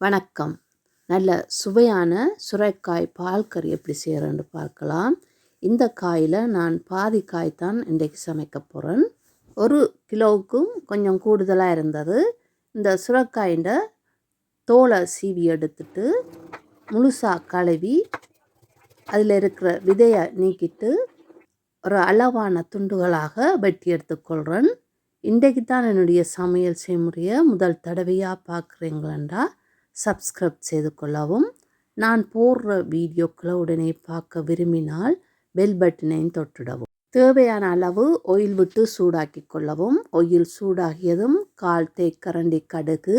வணக்கம். நல்ல சுவையான சுரைக்காய் பால் கறி எப்படி செய்கிறேன்னு பார்க்கலாம். இந்த காயில் நான் பாதி காய் தான் இன்றைக்கு சமைக்க போகிறேன் ஒரு கிலோவுக்கும் கொஞ்சம் கூடுதலாக இருந்தது. இந்த சுரைக்காயின் தோலை சீவி எடுத்துட்டு முழுசாக கழுவி அதில் இருக்கிற விதையை நீக்கிட்டு ஒரு அளவான துண்டுகளாக வெட்டி எடுத்துக்கொள்கிறேன் இன்றைக்கு தான் என்னுடைய சமையல் செய்முறையை முதல் தடவையாக பார்க்குறீங்களா சப்ஸ்கிரைப் செய்து கொள்ளவும். நான் போடுற வீடியோக்களை உடனே பார்க்க விரும்பினால் பெல் பட்டனையும் தொட்டுடவும். தேவையான அளவு ஒயில் விட்டு சூடாக்கி கொள்ளவும். ஒயில் சூடாகியதும் கால் தேக்கரண்டி கடுகு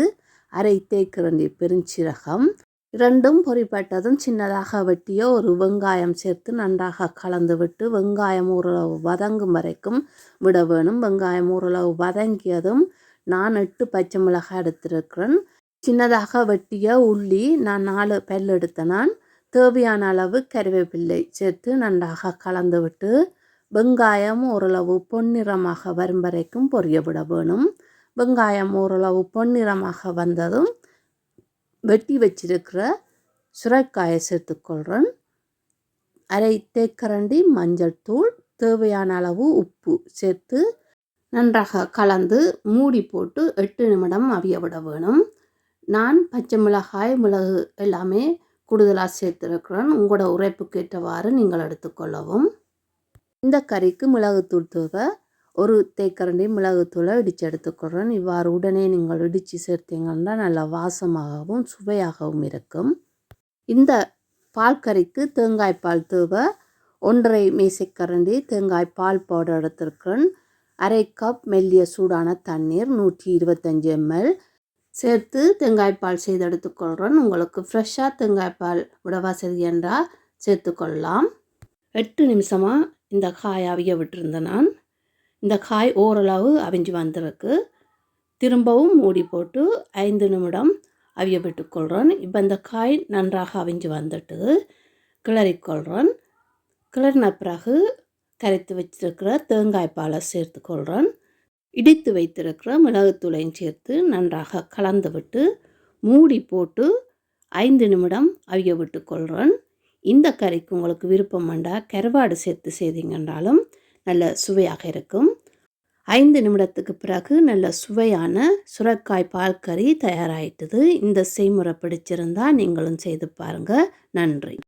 அரை தேக்கரண்டி பெருஞ்சீரகம் இரண்டும் பொறிப்பட்டதும் சின்னதாக வெட்டிய ஒரு வெங்காயம் சேர்த்து நன்றாக கலந்து விட்டு வெங்காயம் ஓரளவு வதங்கும் வரைக்கும் விட வேணும். வெங்காயம் ஓரளவு வதங்கியதும் நான் எட்டு பச்சை மிளகாய் எடுத்திருக்கிறேன். சின்னதாக வெட்டிய உள்ளி நான் நாலு பல் எடுத்த நான். தேவையான அளவு கருவேப்பிள்ளை சேர்த்து நன்றாக கலந்து விட்டு வெங்காயம் ஓரளவு பொன்னிறமாக வரும் வரைக்கும் பொரிய விட வேணும். வெங்காயம் ஓரளவு பொன்னிறமாக வந்ததும் வெட்டி வச்சிருக்கிற சுரைக்காயை சேர்த்துக்கொள்கிறேன் அரை தேக்கரண்டி மஞ்சள் தூள் தேவையான அளவு உப்பு சேர்த்து நன்றாக கலந்து மூடி போட்டு எட்டு நிமிடம் அவிய விட வேணும். நான் பச்சை மிளகாய் மிளகு எல்லாமே கூடுதலாக சேர்த்துருக்கிறேன். உங்களோட உரைப்புக்கு ஏற்றவாறு நீங்கள் எடுத்துக்கொள்ளவும் இந்த கறிக்கு மிளகுத்தூள் தூவை. ஒரு தேக்கரண்டி மிளகுத்தூளை இடித்து எடுத்துக்கொள்கிறேன். இவ்வாறு உடனே நீங்கள் இடித்து சேர்த்தீங்கன்னா நல்லா வாசமாகவும் சுவையாகவும் இருக்கும். இந்த பால் கறிக்கு தேங்காய் பால் தூவை. ஒன்றரை மேசைக்கரண்டி தேங்காய் பால் பவுடர் எடுத்திருக்கிறேன். அரை கப் மெல்லிய சூடான தண்ணீர் நூற்றி இருபத்தஞ்சி எம்எல் சேர்த்து தேங்காய்ப்பால் செய்து எடுத்துக்கொள்கிறேன் உங்களுக்கு ஃப்ரெஷ்ஷாக தேங்காய்ப்பால் விட வசதி என்றால் சேர்த்துக்கொள்ளலாம். எட்டு நிமிஷமாக இந்த காய் அவிய விட்டுருந்தேன் நான். இந்த காய் ஓரளவு அவிஞ்சு வந்திருக்கு. திரும்பவும் மூடி போட்டு ஐந்து நிமிடம் அவிய விட்டுக்கொள்கிறேன் இப்போ இந்த காய் நன்றாக அவிஞ்சு வந்துட்டு கிளறிக்கொள்கிறேன் கிளறின பிறகு கரைத்து வச்சிருக்கிற தேங்காய் பாலை சேர்த்துக்கொள்கிறேன் இடித்து வைத்திருக்கிற மிளகுத்தூளையும் சேர்த்து நன்றாக கலந்துவிட்டு மூடி போட்டு ஐந்து நிமிடம் அவிய விட்டு கொள்கிறேன் இந்த கறிக்கு உங்களுக்கு விருப்பம் வேண்டாம் கருவாடு சேர்த்து செய்தீங்கன்றாலும் நல்ல சுவையாக இருக்கும். ஐந்து நிமிடத்துக்கு பிறகு நல்ல சுவையான சுரக்காய் பால் கறி தயாராகிட்டது இந்த செய்முறை பிடிச்சிருந்தால் நீங்களும் செய்து பாருங்கள் நன்றி.